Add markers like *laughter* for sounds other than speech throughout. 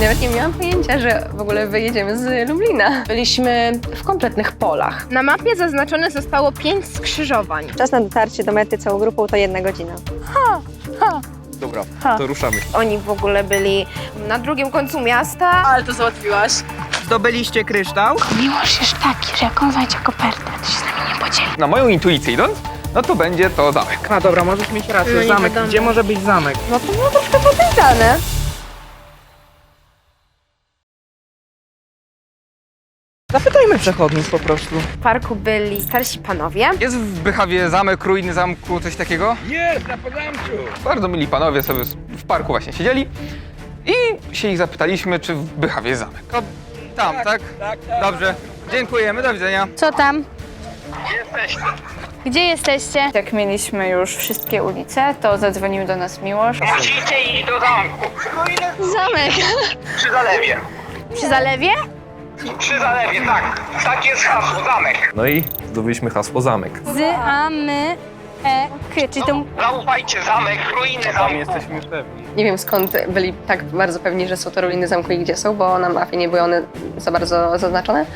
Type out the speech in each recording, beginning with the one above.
Nawet nie miałam pojęcia, że w ogóle wyjedziemy z Lublina. Byliśmy w kompletnych polach. Na mapie zaznaczone zostało pięć skrzyżowań. Czas na dotarcie do mety całą grupą to jedna godzina. Dobra, to ruszamy. Oni w ogóle byli na drugim końcu miasta. Ale to załatwiłaś. Zdobyliście kryształ? Miłość jest taki, że jak on znajdzie kopertę, to się z nami nie podzieli. Na moją intuicję idąc, no to będzie to zamek. A dobra, możesz mieć rację. No zamek. Gdzie może być zamek? No to było troszkę podejrzane. Zapytajmy przechodniów po prostu. W parku byli starsi panowie. Jest w Bychawie zamek, ruiny zamku, coś takiego? Jest, na Podamciu! Bardzo mili panowie sobie w parku właśnie siedzieli i się ich zapytaliśmy, czy w Bychawie jest zamek. No, tam, tak? Tak, tak. Dobrze. Dziękujemy, do widzenia. Co tam? Gdzie jesteście? Jak mieliśmy już wszystkie ulice, to zadzwonił do nas Miłosz. Musicie iść do zamku. Zamek. Przy zalewie. Przy zalewie? Przy zalewie, tak. Tak jest hasło, zamek. No i zdobyliśmy hasło zamek. Z, a, my, e, k. Czyli to Zaufajcie, zamek, ruiny zamku. jesteśmy pewni. Nie wiem skąd byli tak bardzo pewni, że są to ruiny zamku i gdzie są, bo na mapie nie były one za bardzo zaznaczone.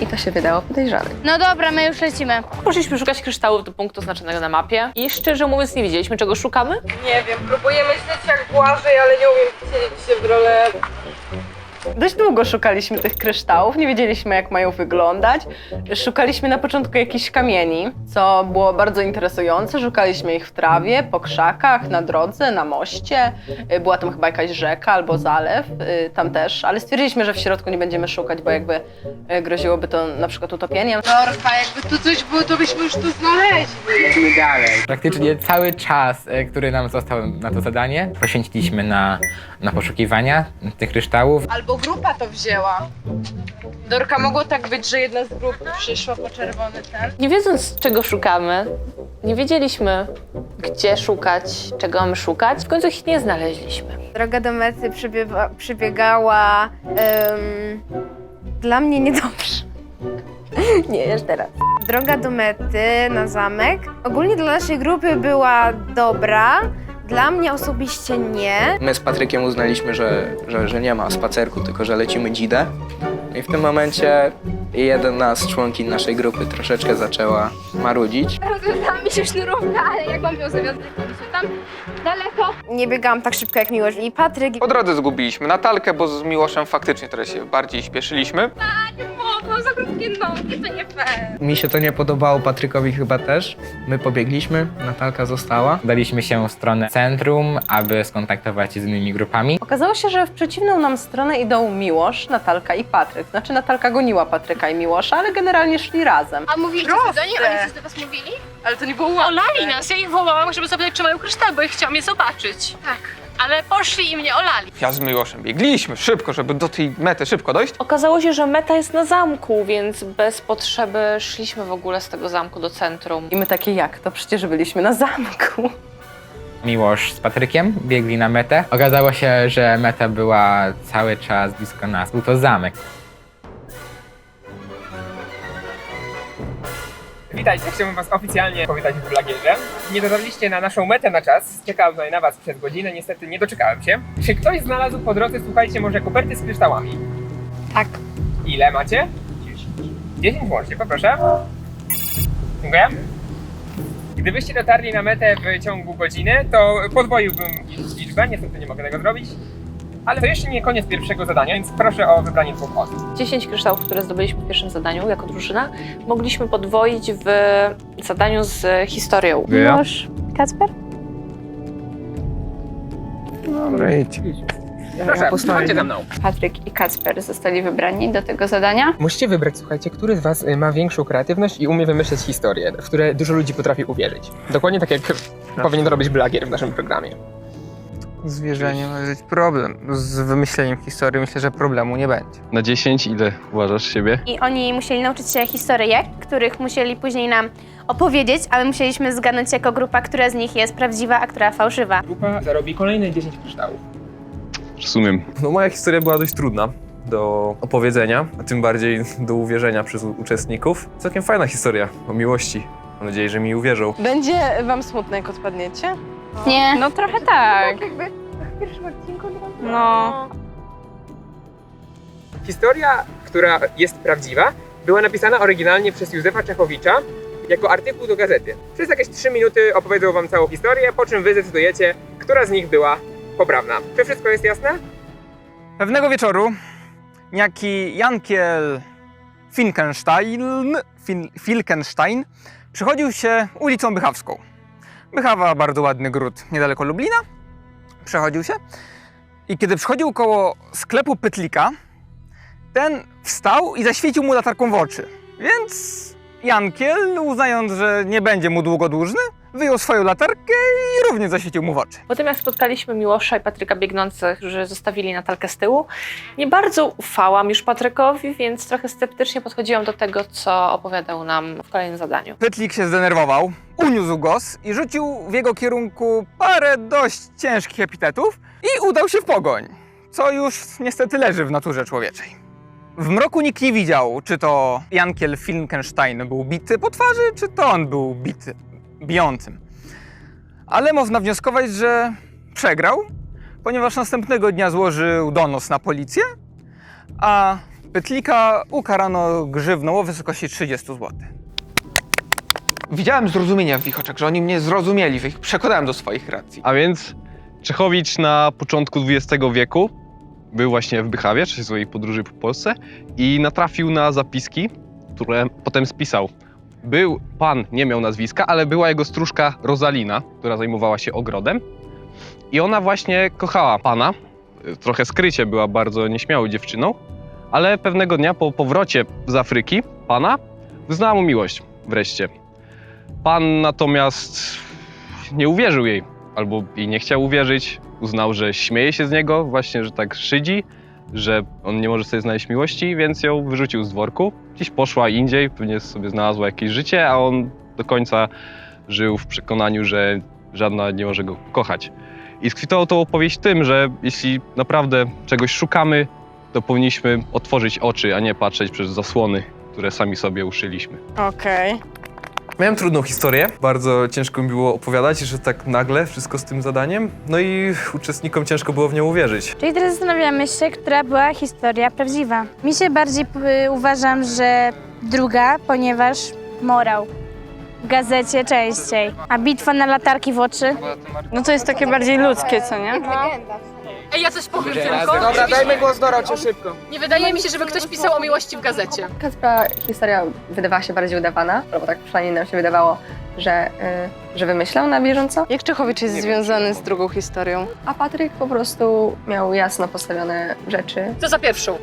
I to się wydało podejrzane. No dobra, my już lecimy. Poszliśmy szukać kryształów do punktu oznaczonego na mapie i szczerze mówiąc nie wiedzieliśmy, czego szukamy. Nie wiem, próbuję myśleć jak Błażej, ale nie umiem wcielić się w rolę... Dość długo szukaliśmy tych kryształów, nie wiedzieliśmy jak mają wyglądać. Szukaliśmy na początku jakichś kamieni, co było bardzo interesujące. Szukaliśmy ich w trawie, po krzakach, na drodze, na moście. Y, Była tam chyba jakaś rzeka albo zalew, y, tam też, ale stwierdziliśmy, że w środku nie będziemy szukać, bo jakby y, groziłoby to na przykład utopieniem. Praktycznie cały czas, który nam został na to zadanie, poświęciliśmy na, na poszukiwania tych kryształów. Albo grupa to wzięła. Dorka, mogło tak być, że jedna z grup przyszła po czerwony ten. Nie wiedząc, czego szukamy, nie wiedzieliśmy, gdzie szukać, czego mamy szukać. W końcu ich nie znaleźliśmy. Droga do mety przebiegała em, dla mnie niedobrze. *laughs* Nie, jeszcze raz. Droga do mety na zamek ogólnie dla naszej grupy była dobra. Dla mnie osobiście nie. My z Patrykiem uznaliśmy, że, że, że nie ma spacerku, tylko że lecimy dzidę. I w tym momencie jedna z członkiń naszej grupy troszeczkę zaczęła marudzić. Mi się sznurówka, ale jak mam ją zawiązać, to mi się tam daleko. Nie biegałam tak szybko jak Miłosz i Patryk. Po drodze zgubiliśmy Natalkę, bo z Miłoszem faktycznie trochę się bardziej śpieszyliśmy. Mogą za krótkie nogi, to nie fair. Mi się to nie podobało, Patrykowi chyba też. My pobiegliśmy, Natalka została. Daliśmy się w stronę centrum, aby skontaktować się z innymi grupami. Okazało się, że w przeciwną nam stronę idą Miłosz, Natalka i Patryk. Znaczy Natalka goniła Patryka i Miłosza, ale generalnie szli razem. A mówiliście coś do niej? Oni coś do was mówili? Ale to nie było łatwe. Olali nas, ja ich wołałam, żeby zapytać, czy mają kryształ, bo ich chciałam je zobaczyć. Tak. Ale poszli i mnie olali. Ja z Miłoszem biegliśmy szybko, żeby do tej mety szybko dojść. Okazało się, że meta jest na zamku, więc bez potrzeby szliśmy w ogóle z tego zamku do centrum. I my takie jak? To przecież byliśmy na zamku. Miłosz z Patrykiem biegli na metę. Okazało się, że meta była cały czas blisko nas. Był to zamek. Witajcie, chciałbym Was oficjalnie powitać w Blagierze. Nie dotarliście na naszą metę na czas. Czekałem tutaj na Was przez godzinę, niestety nie doczekałem się. Czy ktoś znalazł po drodze, słuchajcie, może koperty z kryształami? Tak. Ile macie? 10 łącznie, poproszę. Dziękuję. Gdybyście dotarli na metę w ciągu godziny, to podwoiłbym liczbę, niestety nie mogę tego zrobić. Ale to jeszcze nie koniec pierwszego zadania, więc proszę o wybranie dwóch osób. 10 kryształów, które zdobyliśmy w pierwszym zadaniu jako drużyna, mogliśmy podwoić w zadaniu z historią. Miłosz, Kacper? Dobra, idź. Proszę, chodźcie ze mną. Patryk i Kacper zostali wybrani do tego zadania. Musicie wybrać, słuchajcie, który z was y, ma większą kreatywność i umie wymyśleć historie, w które dużo ludzi potrafi uwierzyć. Dokładnie tak jak powinien robić Blagier w naszym programie. Zwierzenie może być problem. Z wymyśleniem historii myślę, że problemu nie będzie. Na 10 ile uważasz siebie? I oni musieli nauczyć się historyjek, których musieli później nam opowiedzieć, a my musieliśmy zgadnąć jako grupa, która z nich jest prawdziwa, a która fałszywa. Grupa zarobi kolejne 10 kryształów. Rozumiem. No moja historia była dość trudna do opowiedzenia, a tym bardziej do uwierzenia przez u- uczestników. Całkiem fajna historia o miłości. Mam nadzieję, że mi uwierzą. Będzie wam smutno, jak odpadniecie? Nie. No trochę tak. W pierwszym odcinku No. Historia, która jest prawdziwa, była napisana oryginalnie przez Józefa Czechowicza jako artykuł do gazety. Przez jakieś 3 minuty opowiedzą wam całą historię, po czym wy zdecydujecie, która z nich była poprawna. Czy wszystko jest jasne? Pewnego wieczoru niejaki Jankiel Finkenstein, fin, Filkenstein przychodził się ulicą Bychawską. Bychawa, bardzo ładny gród niedaleko Lublina. Przechodził się i kiedy przychodził koło sklepu Pytlika, ten wstał i zaświecił mu latarką w oczy. Więc Jankiel, uznając, że nie będzie mu długo dłużny, wyjął swoją latarkę i również zaświecił mu w oczy. Potem jak spotkaliśmy Miłosza i Patryka biegnących, którzy zostawili Natalkę z tyłu, nie bardzo ufałam już Patrykowi, więc trochę sceptycznie podchodziłam do tego, co opowiadał nam w kolejnym zadaniu. Pytlik się zdenerwował, uniósł głos i rzucił w jego kierunku parę dość ciężkich epitetów i udał się w pogoń, co już niestety leży w naturze człowieczej. W mroku nikt nie widział, czy to Jankiel Finkenstein był bity po twarzy, czy to on był bity, bijącym. Ale można wnioskować, że przegrał, ponieważ następnego dnia złożył donos na policję, a Pytlika ukarano grzywną o wysokości 30 zł. Widziałem zrozumienia w ich oczach, że oni mnie zrozumieli, że ich przekonałem do swoich racji. A więc Czechowicz na początku XX wieku był właśnie w Bychawie, czy swojej podróży po Polsce i natrafił na zapiski, które potem spisał. Był pan, nie miał nazwiska, ale była jego stróżka Rosalina, która zajmowała się ogrodem i ona właśnie kochała pana. Trochę skrycie była bardzo nieśmiałą dziewczyną, ale pewnego dnia po powrocie z Afryki pana wyznała mu miłość wreszcie. Pan natomiast nie uwierzył jej, albo jej nie chciał uwierzyć. Uznał, że śmieje się z niego, właśnie, że tak szydzi, że on nie może sobie znaleźć miłości, więc ją wyrzucił z dworku. Gdzieś poszła indziej, pewnie sobie znalazła jakieś życie, a on do końca żył w przekonaniu, że żadna nie może go kochać. I skwitował tą opowieść tym, że jeśli naprawdę czegoś szukamy, to powinniśmy otworzyć oczy, a nie patrzeć przez zasłony, które sami sobie uszyliśmy. Okej. Miałem trudną historię. Bardzo ciężko mi było opowiadać, że tak nagle wszystko z tym zadaniem. No i uczestnikom ciężko było w nią uwierzyć. Czyli teraz zastanawiamy się, która była historia prawdziwa. Mi się bardziej y, uważam, że druga, ponieważ morał. W gazecie częściej. A bitwa na latarki w oczy? No to jest takie bardziej ludzkie, co nie? Ej, ja coś powiem tylko. Dobra, dajmy głos Dorocie, szybko. Nie wydaje mi się, żeby ktoś pisał o miłości w gazecie. Kacpra historia wydawała się bardziej udawana, albo tak przynajmniej nam się wydawało, że, y, że wymyślał na bieżąco. Jak Czechowicz jest związany z drugą historią? A Patryk po prostu miał jasno postawione rzeczy. Co za pierwszą?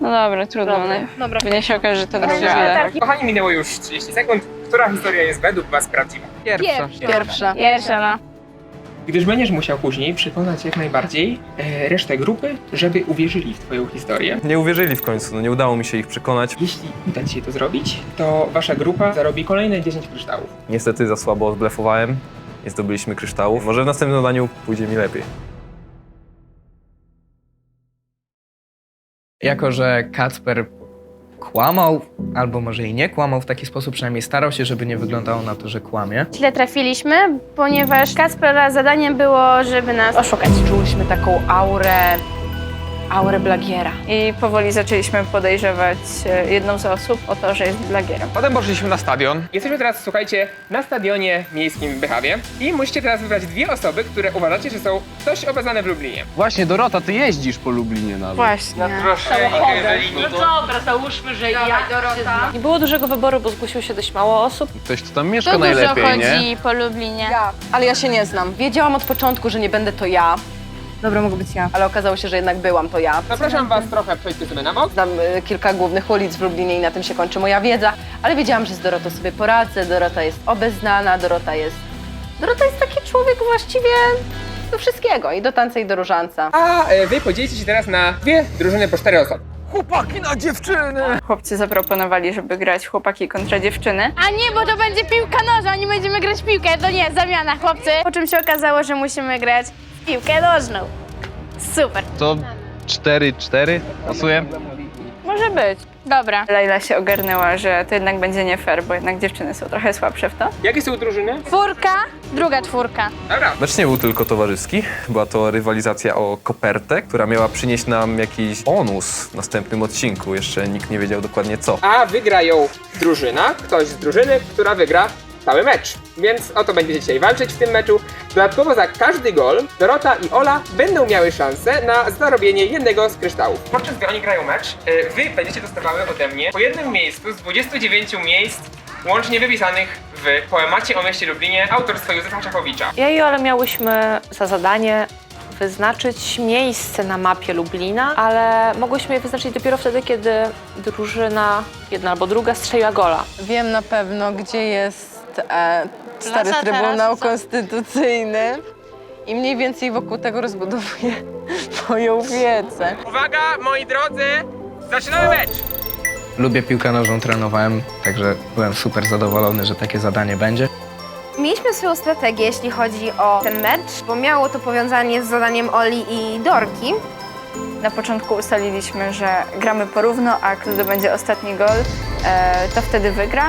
No dobra, trudno. No. Dobra. Pewnie się okaże, że to druga, Dobra, ale... tak. Kochani, minęło już 30 sekund. Która historia jest według was prawdziwa? Pierwsza. Pierwsza. Pierwsza, no. Gdyż będziesz musiał później przekonać jak najbardziej e, resztę grupy, żeby uwierzyli w twoją historię. Nie uwierzyli w końcu, no nie udało mi się ich przekonać. Jeśli uda ci się to zrobić, to wasza grupa zarobi kolejne 10 kryształów. Niestety za słabo odblefowałem, nie zdobyliśmy kryształów. Może w następnym zadaniu pójdzie mi lepiej. Jako, że Kacper kłamał, albo może i nie kłamał w taki sposób, przynajmniej starał się, żeby nie wyglądało na to, że kłamie. Źle trafiliśmy, ponieważ Kacpera zadaniem było, żeby nas oszukać. Czułyśmy taką aurę, aurę Blagiera. I powoli zaczęliśmy podejrzewać e, jedną z osób o to, że jest blagierem. Potem poszliśmy na stadion. Jesteśmy teraz, słuchajcie, na stadionie miejskim w Bychawie i musicie teraz wybrać dwie osoby, które uważacie, że są dość obeznane w Lublinie. Właśnie, Dorota, ty jeździsz po Lublinie nawet. Właśnie. No dobra, załóżmy, że ja, Dorota. Nie było dużego wyboru, bo zgłosiło się dość mało osób. Ktoś, kto tam mieszka dużo najlepiej, nie? chodzi po Lublinie? Ale ja się nie znam. Wiedziałam od początku, że nie będę to ja. Dobra, mogę być ja. Ale okazało się, że jednak byłam to ja. Zapraszam was trochę, przejdźcie sobie na bok. Znam y, kilka głównych ulic w Lublinie i na tym się kończy moja wiedza, ale wiedziałam, że z Dorotą sobie poradzę. Dorota jest obeznana, Dorota jest... Dorota jest taki człowiek właściwie do wszystkiego, i do tańca, i do różańca. A e, wy podzielicie się teraz na dwie drużyny po cztery osoby. Chłopaki na dziewczyny! Chłopcy zaproponowali, żeby grać chłopaki kontra dziewczyny. A nie, bo to będzie piłka nożna, nie będziemy grać w piłkę, to nie, zamiana, chłopcy. Po czym się okazało, że musimy grać w piłkę nożną. Super. To 4-4 pasuje? Może Może być. Dobra. Laila się ogarnęła, że to jednak będzie nie fair, bo jednak dziewczyny są trochę słabsze w to. Jakie są drużyny? Czwórka, druga czwórka. Dobra. Mecz nie był tylko towarzyski, była to rywalizacja o kopertę, która miała przynieść nam jakiś bonus w następnym odcinku. Jeszcze nikt nie wiedział dokładnie co. A wygrają drużyna, ktoś z drużyny, która wygra cały mecz. Więc o to będziecie dzisiaj walczyć w tym meczu. Dodatkowo za każdy gol Dorota i Ola będą miały szansę na zarobienie jednego z kryształów. Podczas gdy oni grają mecz, y, wy będziecie dostawały ode mnie po jednym miejscu z 29 miejsc łącznie wypisanych w poemacie o mieście Lublinie autorstwa Józefa Czachowicza. Ja i Ole miałyśmy za zadanie wyznaczyć miejsce na mapie Lublina, ale mogłyśmy je wyznaczyć dopiero wtedy, kiedy drużyna, jedna albo druga, strzeliła gola. Wiem na pewno, gdzie jest e, stary Placa Trybunał teraz? Konstytucyjny i mniej więcej wokół tego rozbudowuję *laughs* moją wiedzę. Uwaga, moi drodzy, zaczynamy mecz! Lubię piłkę nożną, trenowałem, także byłem super zadowolony, że takie zadanie będzie. Mieliśmy swoją strategię, jeśli chodzi o ten mecz, bo miało to powiązanie z zadaniem Oli i Dorki. Na początku ustaliliśmy, że gramy porówno, a kto zdobędzie ostatni gol, e, to wtedy wygra,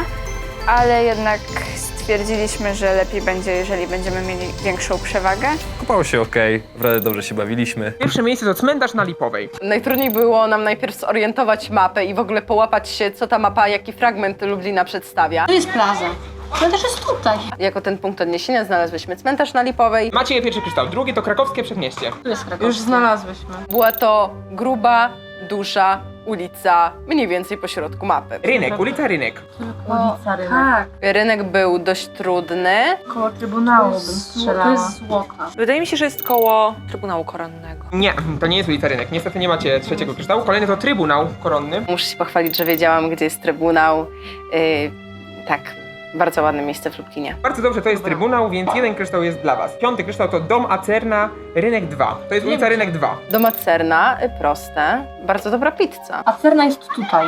ale jednak stwierdziliśmy, że lepiej będzie, jeżeli będziemy mieli większą przewagę. Kupało się ok, naprawdę dobrze się bawiliśmy. Pierwsze miejsce to cmentarz na Lipowej. Najtrudniej było nam najpierw zorientować mapę i w ogóle połapać się, co ta mapa, jaki fragment Lublina przedstawia. Tu jest plaza. Cmentarz jest tutaj. Jako ten punkt odniesienia znalazłyśmy cmentarz na Lipowej. Macie pierwszy kryształ, drugi to krakowskie przedmieście. Tu jest Kraków. Już znalazłyśmy. Była to gruba, duża ulica, mniej więcej po środku mapy. Rynek, ulica Rynek. Ulica Rynek. Tak, Rynek był dość trudny. koło Trybunału bym strzelała. To jest zwłoka. Wydaje mi się, że jest koło Trybunału Koronnego. Nie, to nie jest ulica Rynek. Niestety nie macie trzeciego kryształu. Kolejny to Trybunał Koronny. Muszę się pochwalić, że wiedziałam, gdzie jest Trybunał. Yy, tak, bardzo ładne miejsce w Lublinie. Bardzo dobrze, to jest Trybunał, więc jeden kryształ jest dla was. Piąty kryształ to Dom Acerna, Rynek 2. To jest ulica Rynek 2. Domacerna, y, proste, bardzo dobra pizza. A Cerna jest tutaj.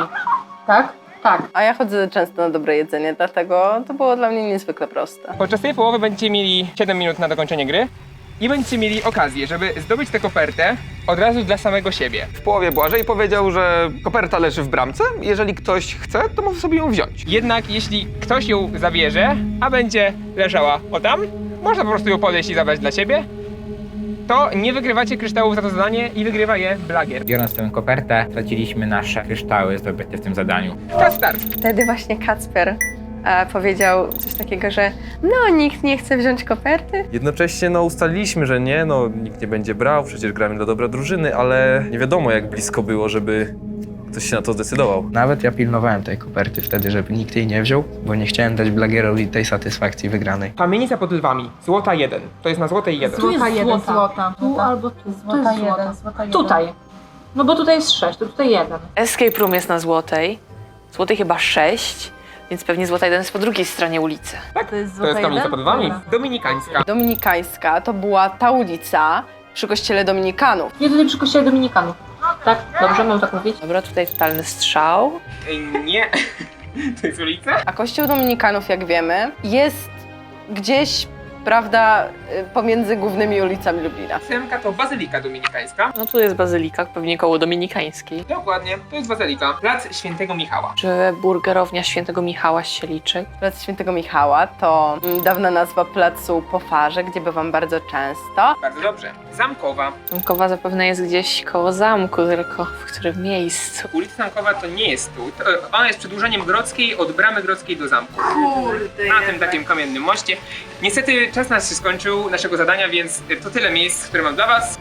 Tak? Tak. A ja chodzę często na dobre jedzenie, dlatego to było dla mnie niezwykle proste. Podczas tej połowy będziecie mieli 7 minut na dokończenie gry. I będziecie mieli okazję, żeby zdobyć tę kopertę od razu dla samego siebie. W połowie Błażej powiedział, że koperta leży w bramce. Jeżeli ktoś chce, to może sobie ją wziąć. Jednak jeśli ktoś ją zabierze, a będzie leżała o tam, można po prostu ją podejść i zabrać dla siebie, to nie wygrywacie kryształów za to zadanie i wygrywa je Blagier. Biorąc tę kopertę, traciliśmy nasze kryształy zdobyte w tym zadaniu. Czas start! Wtedy właśnie Kacper e, powiedział coś takiego, że no nikt nie chce wziąć koperty. Jednocześnie no ustaliliśmy, że nie, no nikt nie będzie brał, przecież gramy dla dobra drużyny, ale nie wiadomo jak blisko było, żeby ktoś się na to zdecydował. Nawet ja pilnowałem tej koperty wtedy, żeby nikt jej nie wziął, bo nie chciałem dać Blagierowi tej satysfakcji wygranej. Kamienica pod lwami, złota 1. To jest na złotej 1. Tu jest jeden złota. Tu albo tu. Złota jeden. Złota jeden. Tutaj. No bo tutaj jest sześć, to tutaj jeden. Escape Room jest na Złotej. Złotej chyba 6, więc pewnie Złota 1 jest po drugiej stronie ulicy. To jest, To jest kamienica pod lwami. Dominikańska. Dominikańska to była ta ulica przy kościele Dominikanów. Nie tutaj przy kościele Dominikanów. Tak? Dobrze, mam tak mówić? Dobra, tutaj totalny strzał. Ej, Nie. *laughs* To jest ulica? A kościół Dominikanów, jak wiemy, jest gdzieś, prawda, y, pomiędzy głównymi ulicami Lublina. Ósemka to Bazylika Dominikańska. No tu jest bazylika, pewnie koło Dominikańskiej. Dokładnie, to jest Bazylika. Plac Świętego Michała. Czy burgerownia Świętego Michała się liczy? Plac Świętego Michała to mm, dawna nazwa placu po farze, gdzie bywam bardzo często. Bardzo dobrze. Zamkowa. Zamkowa zapewne jest gdzieś koło zamku, tylko w którym miejscu? Ulica Zamkowa to nie jest tu. To, ona jest przedłużeniem Grodzkiej od bramy Grodzkiej do zamku. Kurde, Na tym takim kamiennym moście. Niestety czas nas się skończył, naszego zadania, więc to tyle miejsc, które mam dla was.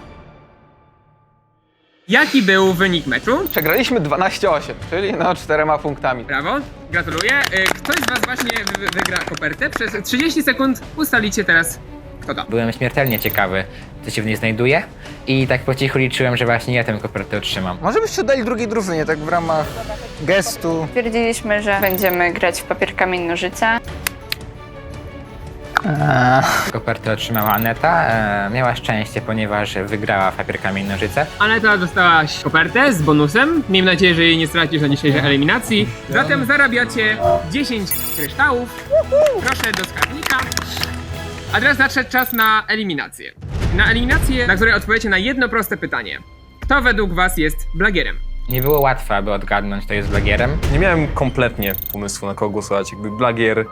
Jaki był wynik meczu? Przegraliśmy 12-8, czyli no czterema punktami. Brawo, gratuluję. E, Ktoś z was właśnie wy- wygra kopertę. Przez 30 sekund ustalicie teraz, kto to. Byłem śmiertelnie ciekawy, co się w niej znajduje i tak po cichu liczyłem, że właśnie ja tę kopertę otrzymam. Może byście dali drugiej drużynie, tak w ramach gestu. Stwierdziliśmy, że będziemy grać w papier, kamień, nożyce. Kopertę otrzymała Aneta, e, miała szczęście, ponieważ wygrała w papier, kamień, nożyce. Aneta dostałaś kopertę z bonusem. Miejmy nadzieję, że jej nie stracisz na dzisiejszej eliminacji. Zatem zarabiacie 10 kryształów. Proszę do skarbnika. A teraz nadszedł czas na eliminację. Na eliminację, na której odpowiecie na jedno proste pytanie. Kto według was jest blagierem? Nie było łatwe, aby odgadnąć, kto jest blagierem. Nie miałem kompletnie pomysłu, na kogo głosować. Jakby Blagier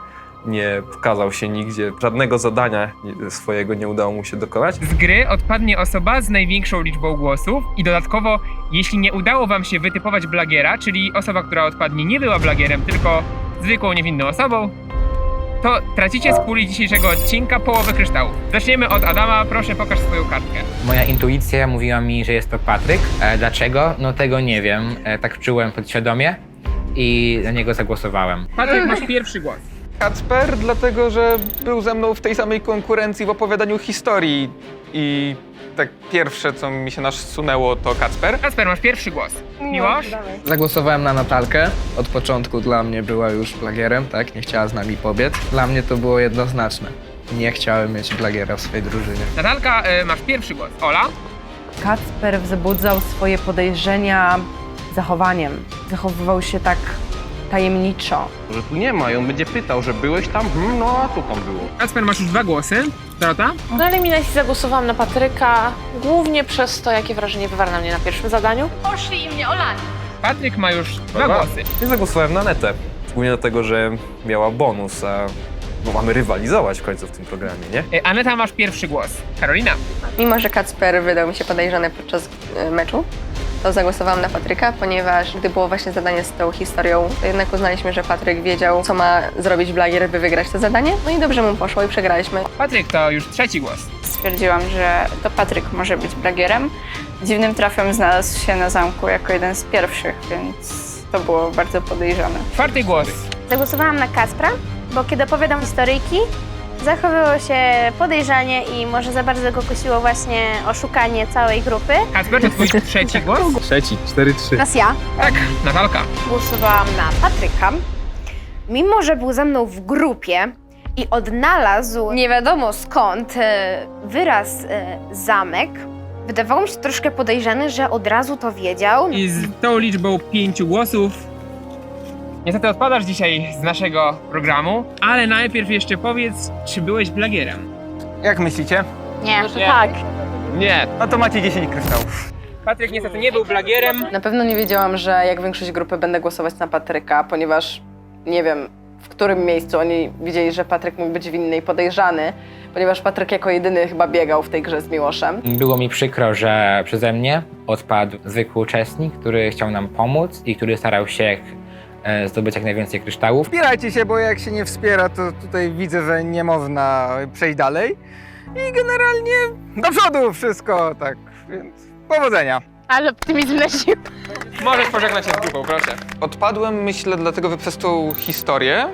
nie pokazał się nigdzie, żadnego zadania swojego nie udało mu się dokonać. Z gry odpadnie osoba z największą liczbą głosów i dodatkowo, jeśli nie udało wam się wytypować blagiera, czyli osoba, która odpadnie nie była blagierem, tylko zwykłą, niewinną osobą, to tracicie z puli dzisiejszego odcinka połowę kryształów. Zaczniemy od Adama, proszę pokaż swoją kartkę. Moja intuicja mówiła mi, że jest to Patryk. E, dlaczego? No tego nie wiem. E, tak czułem podświadomie i na niego zagłosowałem. Patryk, masz pierwszy głos. Kacper, dlatego że był ze mną w tej samej konkurencji w opowiadaniu historii i tak pierwsze, co mi się nasunęło, to Kacper. Kacper, masz pierwszy głos. Miłosz? Zagłosowałem na Natalkę. Od początku dla mnie była już blagierem, tak? Nie chciała z nami pobiec. Dla mnie to było jednoznaczne. Nie chciałem mieć blagiera w swojej drużynie. Natalka, e, masz pierwszy głos. Ola? Kacper wzbudzał swoje podejrzenia zachowaniem. Zachowywał się tak tajemniczo. Że tu nie ma i on będzie pytał, że byłeś tam? Hmm, no a tu tam było. Kacper, masz już dwa głosy. Dorota? Na eliminacji zagłosowałam na Patryka, głównie przez to, jakie wrażenie wywarł na mnie na pierwszym zadaniu. Poszli i mnie olali. Patryk ma już dwa Dobra. głosy. Ja zagłosowałem na Netę. Głównie dlatego, że miała bonus, a bo mamy rywalizować w końcu w tym programie, nie? E, Aneta, masz pierwszy głos. Karolina? Mimo, że Kacper wydał mi się podejrzany podczas e, meczu, to zagłosowałam na Patryka, ponieważ gdy było właśnie zadanie z tą historią, to jednak uznaliśmy, że Patryk wiedział, co ma zrobić Blagier, by wygrać to zadanie. No i dobrze mu poszło i przegraliśmy. Patryk, to już trzeci głos. Stwierdziłam, że to Patryk może być blagierem. Dziwnym trafem znalazł się na zamku jako jeden z pierwszych, więc to było bardzo podejrzane. Czwarty głos. Zagłosowałam na Kaspra, bo kiedy opowiadam historyjki, zachowywał się podejrzanie i może za bardzo go kusiło właśnie oszukanie całej grupy. Kacper, to twój *laughs* trzeci głos? Trzeci, 4-3. Teraz ja. Tak, Natalka. Głosowałam na Patryka. Mimo, że był ze mną w grupie i odnalazł nie wiadomo skąd e, wyraz e, zamek, wydawało mi się troszkę podejrzane, że od razu to wiedział. I z tą liczbą pięciu głosów niestety odpadasz dzisiaj z naszego programu, ale najpierw jeszcze powiedz, czy byłeś blagierem. Jak myślicie? Nie. Że tak. Nie. No to macie 10 kryształów. Patryk niestety nie był blagierem. Na pewno nie wiedziałam, że jak większość grupy będę głosować na Patryka, ponieważ nie wiem, w którym miejscu oni widzieli, że Patryk mógł być winny i podejrzany, ponieważ Patryk jako jedyny chyba biegał w tej grze z Miłoszem. Było mi przykro, że przeze mnie odpadł zwykły uczestnik, który chciał nam pomóc i który starał się zdobyć jak najwięcej kryształów. Wspierajcie się, bo jak się nie wspiera, to tutaj widzę, że nie można przejść dalej. I generalnie do przodu wszystko, tak, więc powodzenia. Ale optymizm na siłę. Możesz pożegnać się z grupą, proszę. Odpadłem, myślę, dlatego przez tą historię, e,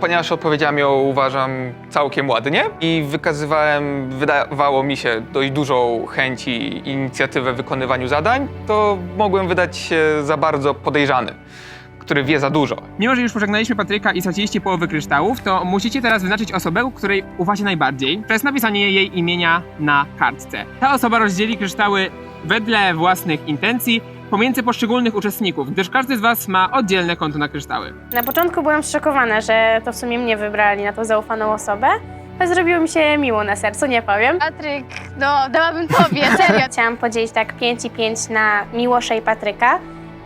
ponieważ odpowiedziałem ją, uważam, całkiem ładnie i wykazywałem, wydawało mi się, dość dużą chęć i inicjatywę w wykonywaniu zadań, to mogłem wydać się za bardzo podejrzany, który wie za dużo. Mimo, że już pożegnaliśmy Patryka i straciliście połowę kryształów, to musicie teraz wyznaczyć osobę, której ufacie najbardziej, przez napisanie jej imienia na kartce. Ta osoba rozdzieli kryształy wedle własnych intencji pomiędzy poszczególnych uczestników, gdyż każdy z was ma oddzielne konto na kryształy. Na początku byłam zszokowana, że to w sumie mnie wybrali na tą zaufaną osobę. Ale zrobiło mi się miło na sercu, nie powiem. Patryk, no dałabym tobie, *laughs* serio. Chciałam podzielić tak 5 i 5 na Miłosza i Patryka,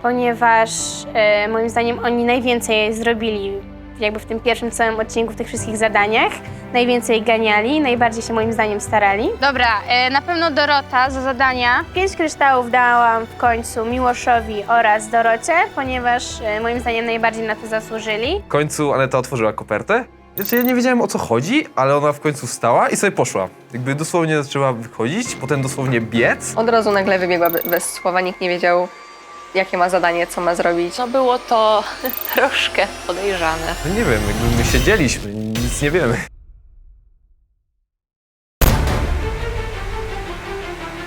ponieważ e, moim zdaniem oni najwięcej zrobili jakby w tym pierwszym całym odcinku, w tych wszystkich zadaniach. Najwięcej ganiali, najbardziej się moim zdaniem starali. Dobra, e, na pewno Dorota za zadania. Pięć kryształów dałam w końcu Miłoszowi oraz Dorocie, ponieważ e, moim zdaniem najbardziej na to zasłużyli. W końcu Aneta otworzyła kopertę. Znaczy ja nie wiedziałem o co chodzi, ale ona w końcu wstała i sobie poszła. Jakby dosłownie zaczęła wychodzić, potem dosłownie biec. Od razu nagle wybiegła be- bez słowa, nikt nie wiedział, jakie ma zadanie, co ma zrobić. No było to *laughs* troszkę podejrzane. No nie wiem, jakby my siedzieliśmy, nic nie wiemy.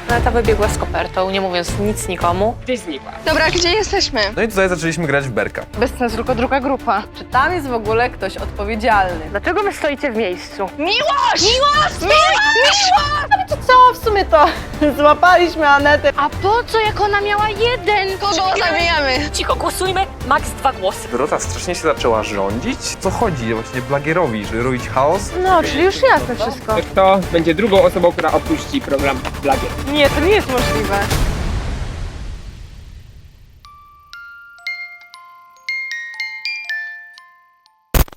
Aneta wybiegła z kopertą, nie mówiąc nic nikomu. Gdzieś znikła. Dobra, gdzie jesteśmy? No i tutaj zaczęliśmy grać w berka. Bez sensu, tylko druga grupa. Czy tam jest w ogóle ktoś odpowiedzialny? Dlaczego wy stoicie w miejscu? Miłość! Miłość! Miłość! Wiecie co, w sumie to *laughs* złapaliśmy Anetę. A po co, jak ona miała jeden? Kogo zabijamy? Cicho, głosujmy, max dwa głosy. Dorota strasznie się zaczęła rządzić. Co chodzi właśnie Blagierowi, żeby robić chaos? No, czyli już jasne wszystko. Kto będzie drugą osobą, która opuści program Blagier? Nie, to nie jest możliwe.